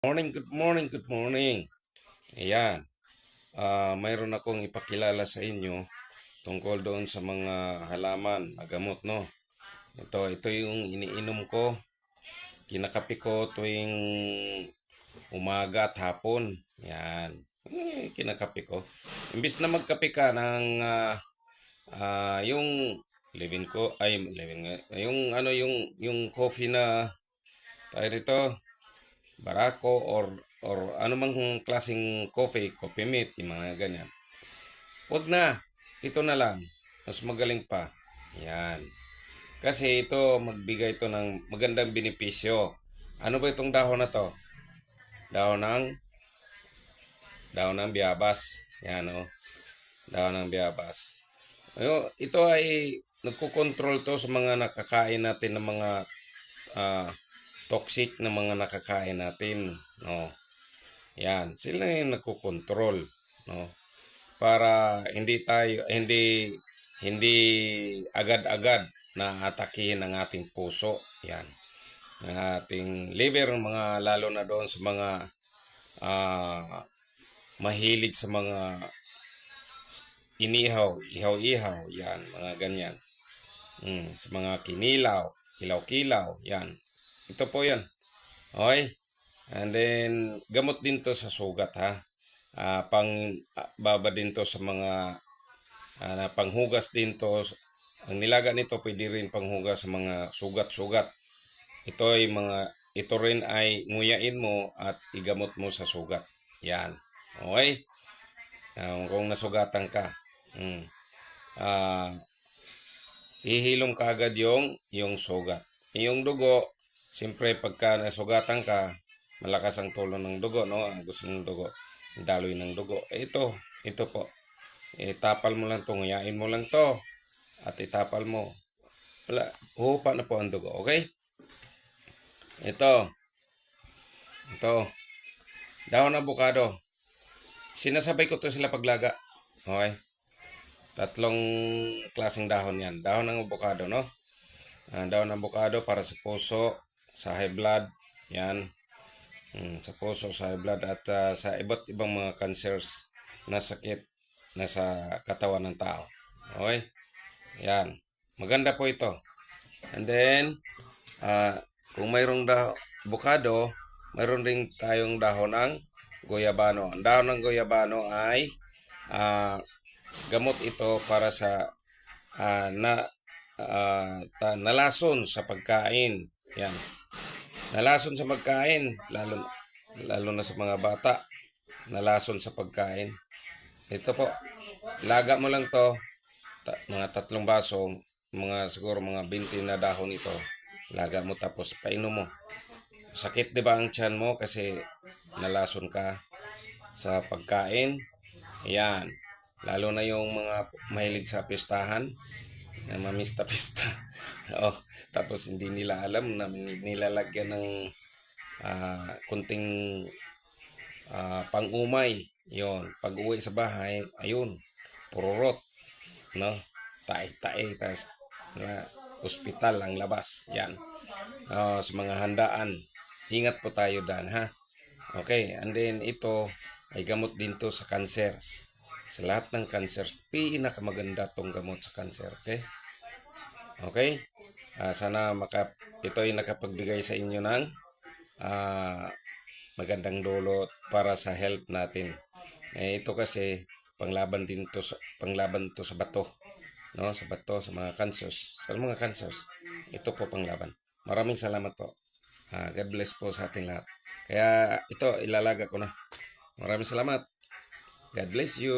Morning, good morning, good morning. Ayan. Ah, mayroon akong ipakilala sa inyo tungkol doon sa mga halaman na gamot, no? Ito, ito yung iniinom ko. Kinakapi ko tuwing umaga at hapon. Yan. Eh, kinakapi ko. Imbis na magkape ka ng ah, ah, yung living ko, ay, living, yung ano, yung, yung coffee na tayo rito, barako or or ano mang klaseng coffee, coffee meat, yung mga ganyan. Huwag na. Ito na lang. Mas magaling pa. Yan. Kasi ito, magbigay ito ng magandang benepisyo. Ano ba itong dahon na to? Dahon ng dahon ng biyabas. Yan o. Dahon ng biyabas. Ito ay nagkukontrol to sa mga nakakain natin ng mga ah, toxic na mga nakakain natin, no. Yan, sila yung nagkokontrol, no. Para hindi tayo hindi hindi agad-agad na atakihin ang ating puso, yan. Ang ating liver, mga lalo na doon sa mga ah, mahilig sa mga inihaw, ihaw-ihaw, yan, mga ganyan. Mm, sa mga kinilaw, kilaw-kilaw, yan. Ito po yan. Okay? And then, gamot din to sa sugat ha. Ah, pang ah, baba din to sa mga na panghugas din to. Ang nilaga nito pwede rin panghugas sa mga sugat-sugat. Ito ay mga ito rin ay nguyain mo at igamot mo sa sugat. Yan. Okay? Ah, kung nasugatan ka. Mm. Ah, ihilom ka agad yung yung sugat. Yung dugo, siyempre pagka nasugatan ka, malakas ang tulong ng dugo, no? Gusto ng dugo, daloy ng dugo. Eh, Ito, ito po. Itapal mo lang to, nguyain mo lang to. At itapal mo. Wala, hupa na po ang dugo, okay? Ito. Ito. Dahon ng avocado. Sinasabay ko to sila paglaga. Okay? Tatlong klaseng dahon yan. Dahon ng avocado, no? Ah, dahon ng avocado para sa puso, sa high blood, yan. Mm, sa puso, sa high blood, at ah, sa iba't ibang mga cancers na sakit na sa katawan ng tao. Okay? Yan. Maganda po ito. And then, ah, kung mayroong da avocado, mayroon rin tayong dahon ng goyabano. Ang dahon ng goyabano ay ah, gamot ito para sa ah, na ah, ta, nalason sa pagkain. Yan. Nalason sa pagkain, lalo lalo na sa mga bata. Nalason sa pagkain. Ito po. Laga mo lang to. Ta- mga tatlong baso, mga siguro mga 20 na dahon ito. Laga mo tapos painom mo. Sakit 'di ba ang tiyan mo kasi nalason ka sa pagkain? Yan. Lalo na yung mga mahilig sa pistahan na mamista-pista. oh, tapos hindi nila alam na nilalagyan ng ah, kunting ah, pang-umay. Yon, pag uwi sa bahay, ayun, pururot, no? Tae-tae, tas na ospital ang labas. Yan. Ah, sa mga handaan. Ingat po tayo dan ha. Okay, and then ito ay gamot din to sa cancer. Sa lahat ng cancer, pinakamaganda tong gamot sa cancer, okay? Okay? Ah, sana maka, ito ay nakapagbigay sa inyo ng ah, magandang dulot para sa health natin. Eh, ito kasi panglaban din to sa, panglaban to sa bato. No, sa bato, sa mga cancers. Sa mga cancers, ito po panglaban. Maraming salamat po. Ah, God bless po sa ating lahat. Kaya ito, ilalaga ko na. Maraming salamat. God bless you.